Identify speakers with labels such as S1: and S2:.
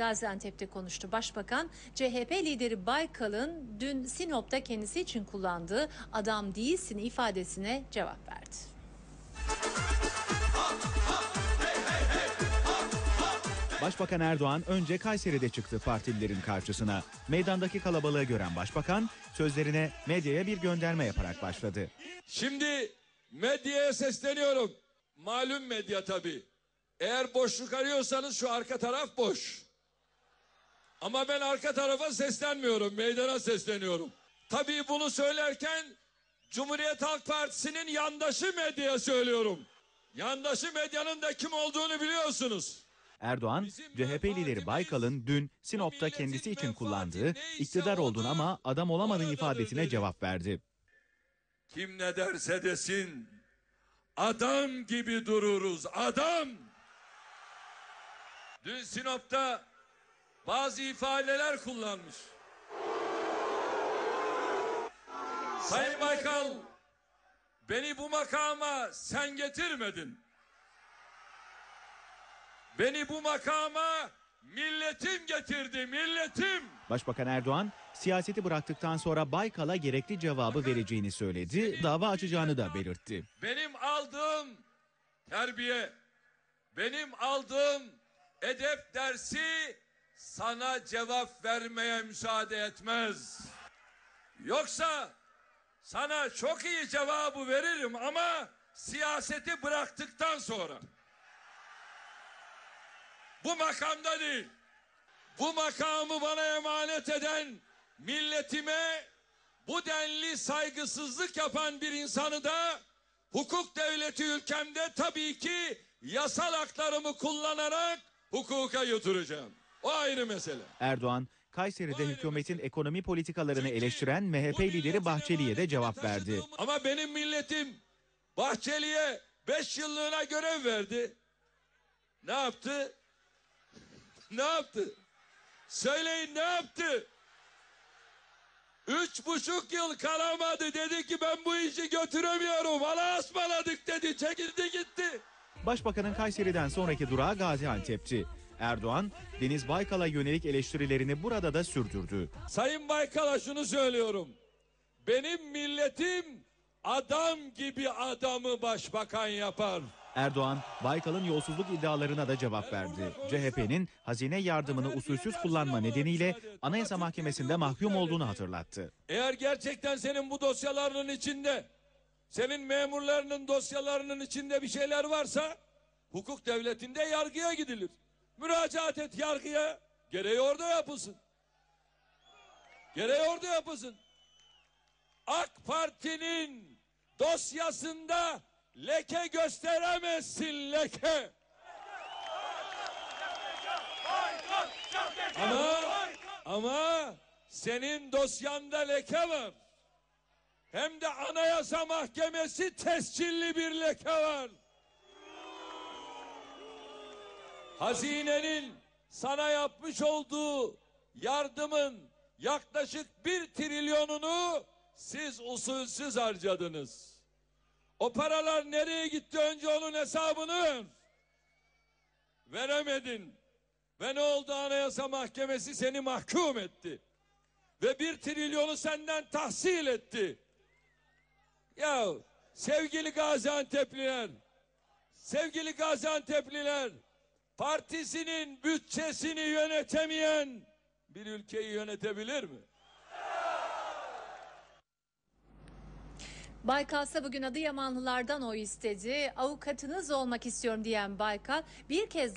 S1: Gaziantep'te konuştu. Başbakan CHP lideri Baykal'ın dün Sinop'ta kendisi için kullandığı adam değilsin ifadesine cevap verdi.
S2: Başbakan Erdoğan önce Kayseri'de çıktı partililerin karşısına. Meydandaki kalabalığı gören başbakan sözlerine medyaya bir gönderme yaparak başladı.
S3: Şimdi medyaya sesleniyorum. Malum medya tabii. Eğer boşluk arıyorsanız şu arka taraf boş. Ama ben arka tarafa seslenmiyorum, meydana sesleniyorum. Tabii bunu söylerken Cumhuriyet Halk Partisi'nin yandaşı medyaya söylüyorum. Yandaşı medyanın da kim olduğunu biliyorsunuz.
S2: Erdoğan, CHP lideri Baykal'ın dün Sinop'ta kendisi için kullandığı iktidar oldun ama adam olamadın ifadesine cevap verdi.
S3: Kim ne derse desin adam gibi dururuz adam. Dün Sinop'ta bazı ifadeler kullanmış. Sayın Baykal beni bu makama sen getirmedin. Beni bu makama milletim getirdi milletim.
S2: Başbakan Erdoğan, siyaseti bıraktıktan sonra Baykal'a gerekli cevabı vereceğini söyledi, dava açacağını da belirtti.
S3: Benim aldığım terbiye, benim aldığım edep dersi sana cevap vermeye müsaade etmez. Yoksa sana çok iyi cevabı veririm ama siyaseti bıraktıktan sonra. Bu makamda değil. Bu makamı bana emanet eden milletime bu denli saygısızlık yapan bir insanı da hukuk devleti ülkemde tabii ki yasal haklarımı kullanarak hukuka götüreceğim. O ayrı mesele.
S2: Erdoğan, Kayseri'de hükümetin ekonomi politikalarını eleştiren MHP lideri Bahçeli'ye de cevap verdi.
S3: Ama benim milletim Bahçeli'ye beş yıllığına görev verdi. Ne yaptı? ne yaptı? Söyleyin ne yaptı? Üç buçuk yıl kalamadı. Dedi ki ben bu işi götüremiyorum. Bana asmaladık dedi. Çekildi gitti.
S2: Başbakanın Kayseri'den sonraki durağı Gaziantep'ti. Erdoğan, Deniz Baykal'a yönelik eleştirilerini burada da sürdürdü.
S3: Sayın Baykal'a şunu söylüyorum. Benim milletim adam gibi adamı başbakan yapar.
S2: Erdoğan, Baykal'ın yolsuzluk iddialarına da cevap verdi. CHP'nin hazine yardımını usulsüz kullanma nedeniyle Anayasa Mahkemesi'nde mahkum olduğunu hatırlattı.
S3: Eğer gerçekten senin bu dosyalarının içinde, senin memurlarının dosyalarının içinde bir şeyler varsa, hukuk devletinde yargıya gidilir. Müracaat et yargıya, gereği orada yapılsın. Gereği orada yapılsın. AK Parti'nin dosyasında leke gösteremezsin leke. Ama ama senin dosyanda leke var. Hem de Anayasa Mahkemesi tescilli bir leke var. Hazinenin sana yapmış olduğu yardımın yaklaşık bir trilyonunu siz usulsüz harcadınız. O paralar nereye gitti önce onun hesabını ver. Veremedin. Ve ne oldu Anayasa Mahkemesi seni mahkum etti. Ve bir trilyonu senden tahsil etti. Ya sevgili Gaziantep'liler, sevgili Gaziantep'liler, partisinin bütçesini yönetemeyen bir ülkeyi yönetebilir mi?
S1: Baykal ise bugün Adıyamanlılardan oy istedi. Avukatınız olmak istiyorum diyen Baykal bir kez